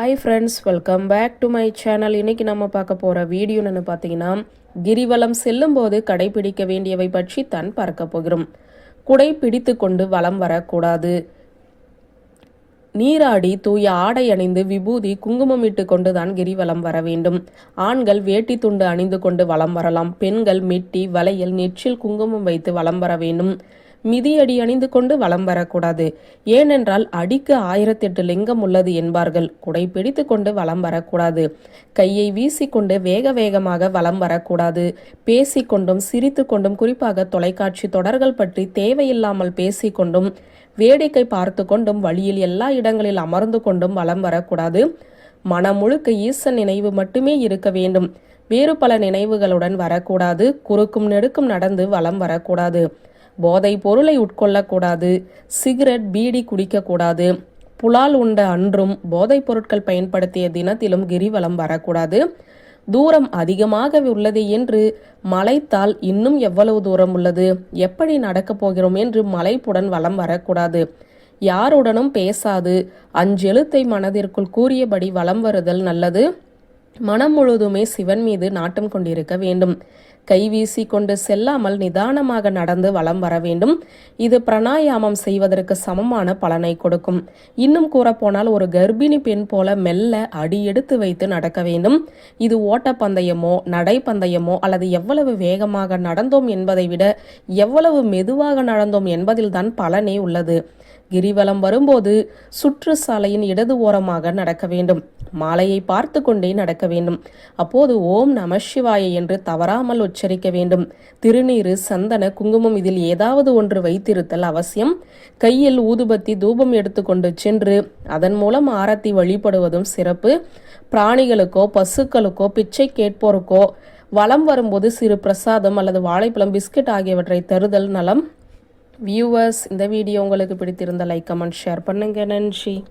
Hi friends welcome back to my channel இன்னைக்கு நம்ம பார்க்க போகிற வீடியோன்னு பார்த்தீங்கன்னா கிரிவலம் செல்லும்போது கடைபிடிக்க வேண்டியவை பற்றி தான் பார்க்க போகிறோம். குடை பிடித்து கொண்டு வலம் வரக்கூடாது. நீராடி தூய ஆடை அணிந்து விபூதி குங்குமம் இட்டு கொண்டு தான் கிரிவலம் வர வேண்டும். ஆண்கள் வேட்டி துண்டு அணிந்து கொண்டு வலம் வரலாம். பெண்கள் மெட்டி வளையல் நெற்றில் குங்குமம் வைத்து வலம் வர வேண்டும். மிதியடி அணிந்து கொண்டு வலம் வரக்கூடாது. ஏனென்றால் அடிக்கு ஆயிரத்தெட்டு லிங்கம் உள்ளது என்பார்கள். குடை பிடித்து கொண்டு வலம் வரக்கூடாது. கையை வீசிக்கொண்டு வேக வேகமாக வலம் வரக்கூடாது. பேசிக்கொண்டும் சிரித்து கொண்டும் குறிப்பாக தொலைக்காட்சி தொடர்கள் பற்றி தேவையில்லாமல் பேசிக்கொண்டும் வேடிக்கை பார்த்து கொண்டும் வழியில் எல்லா இடங்களில் அமர்ந்து கொண்டும் வலம் வரக்கூடாது. மனம் முழுக்க ஈசன் நினைவு மட்டுமே இருக்க வேண்டும். வேறு பல நினைவுகளுடன் வரக்கூடாது. குறுக்கும் நெடுக்கும் நடந்து வலம் வரக்கூடாது. போதை பொருளை உட்கொள்ளக்கூடாது சிகரெட் பீடி குடிக்கக்கூடாது புலால் உண்ட அன்றும் போதைப் பொருட்கள் பயன்படுத்திய தினத்திலும் கிரிவலம் வரக்கூடாது. தூரம் அதிகமாக உள்ளது என்று மலைத்தால் இன்னும் எவ்வளவு தூரம் உள்ளது? எப்படி நடக்கப் போகிறோம் என்று மலைப்புடன் வலம் வரக்கூடாது. யாருடனும் பேசாது. அஞ்செழுத்தை மனதிற்குள் கூறியபடி வலம் வருதல் நல்லது. மனம் முழுதுமே சிவன் மீது நாட்டம் கொண்டிருக்க வேண்டும். கைவீசி கொண்டு செல்லாமல் நிதானமாக நடந்து வலம் வர வேண்டும். இது பிராணாயாமம் செய்வதற்கு சமமான பலனை கொடுக்கும். இன்னும் கூறப்போனால் ஒரு கர்ப்பிணி பெண் போல மெல்ல அடி எடுத்து வைத்து நடக்க வேண்டும். இது ஓட்டப்பந்தயமோ நடைப்பந்தயமோ அல்லது எவ்வளவு வேகமாக நடந்தோம் என்பதை விட எவ்வளவு மெதுவாக நடந்தோம் என்பதில்தான் பலனே உள்ளது. கிரிவலம் வரும்போது சுற்றுச்சாலையின் இடது ஓரமாக நடக்க வேண்டும். மாலையை பார்த்து கொண்டே நடக்க வேண்டும். அப்போது ஓம் நம சிவாய என்று தவறாமல் உச்சரிக்க வேண்டும். திருநீரு சந்தன குங்குமம் இதில் ஏதாவது ஒன்று வைத்திருத்தல் அவசியம். கையில் ஊதுபத்தி தூபம் எடுத்துக்கொண்டு சென்று அதன் மூலம் ஆரத்தி வழிபடுவதும் சிறப்பு. பிராணிகளுக்கோ பசுக்களுக்கோ பிச்சை கேட்போருக்கோ வளம் வரும்போது சிறு பிரசாதம் அல்லது வாழைப்பழம் பிஸ்கட் ஆகியவற்றை தருதல் நலம். வியூவர்ஸ் இந்த வீடியோ உங்களுக்கு பிடித்திருந்த லைக் கமெண்ட் ஷேர் பண்ணுங்க. நன்றி.